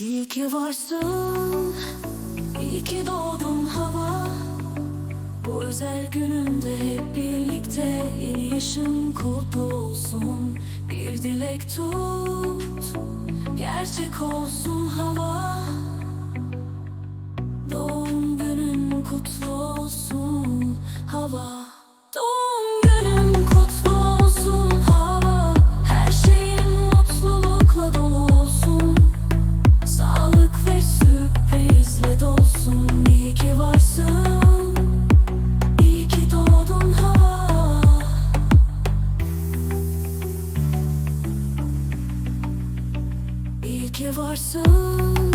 İyi ki varsın, iyi ki doğdun hava. Bu özel gününde hep birlikte yeni yaşın kutlu olsun. Bir dilek tut, gerçek olsun hava. Doğum günün kutlu olsun hava varsın. İyi ki doğdun ha. Varsın.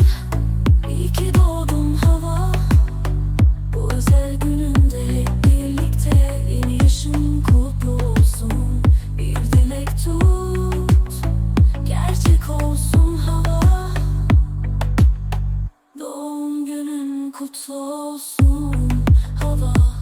İyi ki hava. Bu özel gününde birlikte Yeni kutlu olsun. Bir dilek tut Gerçek olsun hava. Doğum günün kutlu olsun hava